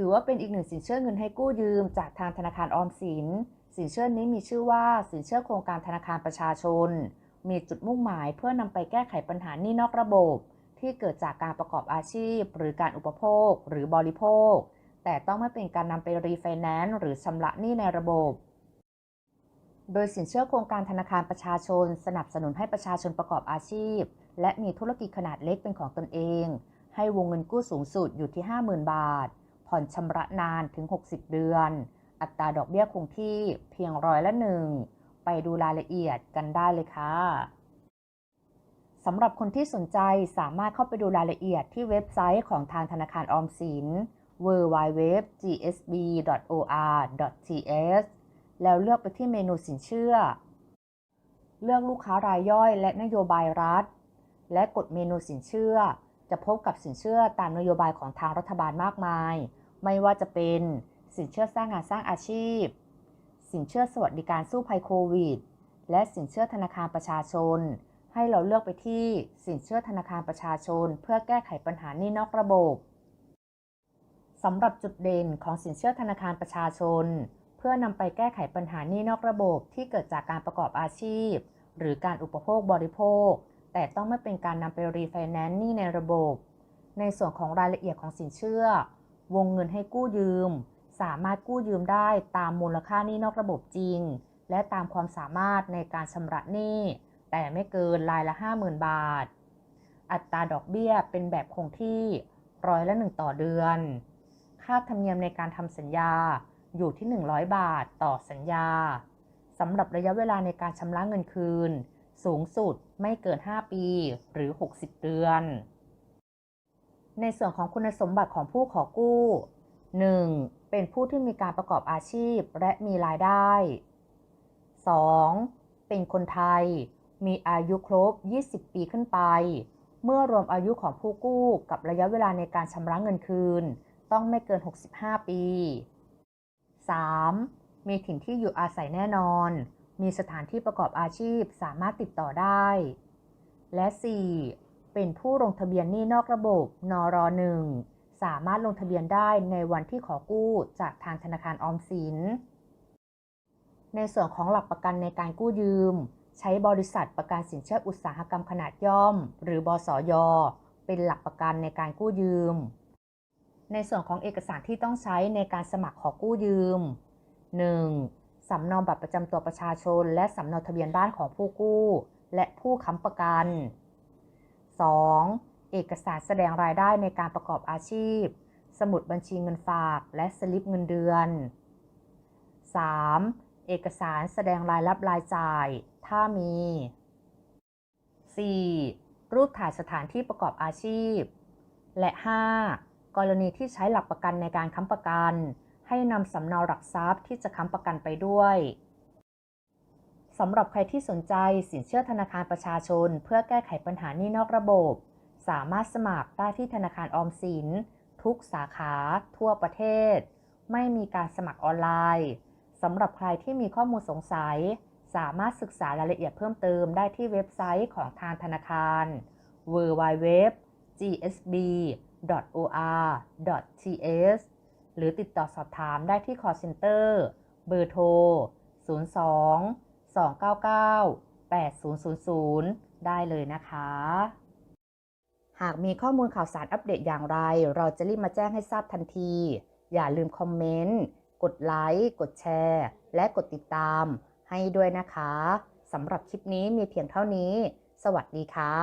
ถือว่าเป็นอีกหนึ่งสินเชื่อเงินให้กู้ยืม จากทางธนาคารออมสิน สินเชื่อนี้มีชื่อว่าสินเชื่อโครงการธนาคารประชาชน มีจุดมุ่งหมายเพื่อนำไปแก้ไขปัญหาหนี้นอกระบบ ที่เกิดจากการประกอบอาชีพ หรือการอุปโภค หรือบริโภค แต่ต้องไม่เป็นการนำไปรีไฟแนนซ์หรือชำระหนี้ในระบบ โดยสินเชื่อโครงการธนาคารประชาชน สนับสนุนให้ประชาชนประกอบอาชีพ และมีธุรกิจขนาดเล็กเป็นของตนเอง ให้วงเงินกู้สูงสุดอยู่ที่ 50,000 บาท ผ่อนชำระนานถึง 60 เดือน อัตราดอกเบี้ยคงที่เพียงร้อยละหนึ่ง ไปดูรายละเอียดกันได้เลยค่ะสำหรับคนที่สนใจสามารถเข้าไปดูรายละเอียดที่เว็บไซต์ของทางธนาคารออมสิน www.gsb.or.th แล้วเลือกไปที่เมนูสินเชื่อ เลือกลูกค้ารายย่อยและนโยบายรัฐ และกดเมนูสินเชื่อ จะพบกับสินเชื่อตามนโยบายของทางรัฐบาลมากมาย ไม่ว่าจะเป็นสินเชื่อสร้างงานสร้างอาชีพ สินเชื่อสวัสดิการสู้ภัยโควิด และสินเชื่อธนาคารประชาชน ให้เราเลือกไปที่สินเชื่อธนาคารประชาชน เพื่อแก้ไขปัญหาหนี้นอกระบบสำหรับจุดเด่นของสินเชื่อธนาคารประชาชน เพื่อนำไปแก้ไขปัญหาหนี้นอกระบบที่เกิดจากการประกอบอาชีพ หรือการอุปโภคบริโภค แต่ต้องไม่เป็นการนำไปรีไฟแนนซ์หนี้ในระบบ ในส่วนของรายละเอียดของสินเชื่อ วงเงินให้กู้ยืม สามารถกู้ยืมได้ตามมูลค่าหนี้นอกระบบจริง และตามความสามารถในการชำระหนี้ แต่ไม่เกินรายละ 50,000 บาท อัตราดอกเบี้ยเป็นแบบคงที่ร้อยละหนึ่งต่อเดือน ค่าธรรมเนียมในการทำสัญญาอยู่ที่ 100 บาทต่อสัญญาสำหรับระยะเวลาในการชำระเงินคืน สูงสุดไม่เกิน 5 ปีหรือ 60 เดือน ในส่วนของคุณสมบัติของผู้ขอกู้ 1. เป็นผู้ที่มีการประกอบอาชีพและมีรายได้ 2. เป็นคนไทย มีอายุครบ 20 ปีขึ้นไป เมื่อรวมอายุของผู้กู้กับระยะเวลาในการชำระเงินคืน ต้องไม่เกิน 65 ปี 3. มีถิ่นที่อยู่อาศัยแน่นอน มีสถานที่ประกอบอาชีพสามารถติดต่อได้ และ 4. เป็นผู้ลงทะเบียนหนี้นอกระบบ นร1สามารถลงทะเบียนได้ในวันที่ขอกู้จากทางธนาคารออมสิน ในส่วนของหลักประกันในการกู้ยืม ใช้บริษัทประกันสินเชื่ออุตสาหกรรมขนาดย่อม หรือบสย เป็นหลักประกันในการกู้ยืม ในส่วนของเอกสารที่ต้องใช้ในการสมัครขอกู้ยืม 1. สำเนาบัตรประจำตัวประชาชน และสำเนาทะเบียนบ้านของผู้กู้ และผู้ค้ำประกัน 2. เอกสารแสดงรายได้ในการประกอบอาชีพ สมุดบัญชีเงินฝาก และสลิปเงินเดือน 3. เอกสารแสดงรายรับรายจ่าย ถ้ามี 4. รูปถ่ายสถานที่ประกอบอาชีพ และ 5. กรณีที่ใช้หลักประกันในการค้ำประกัน ให้นำสำเนาหลักทรัพย์ที่จะค้ำประกันไปด้วย สำหรับใครที่สนใจสินเชื่อธนาคารประชาชน เพื่อแก้ไขปัญหานี้นอกระบบ สามารถสมัครได้ที่ธนาคารออมสิน ทุกสาขา ทั่วประเทศ ไม่มีการสมัครออนไลน์สำหรับใครที่มีข้อมูลสงสัย สามารถศึกษารายละเอียดเพิ่มเติมได้ที่เว็บไซต์ของทางธนาคาร www.gsb.or.th หรือติดต่อสอบถามได้ที่ call center เบอร์โทร 02 299 8000 ได้เลยนะคะ หากมีข้อมูลข่าวสารอัปเดตอย่างไร เราจะรีบมาแจ้งให้ทราบทันที อย่าลืมคอมเมนต์ กดไลค์ กดแชร์ และกดติดตามให้ด้วยนะคะ สำหรับคลิปนี้มีเพียงเท่านี้ สวัสดีค่ะ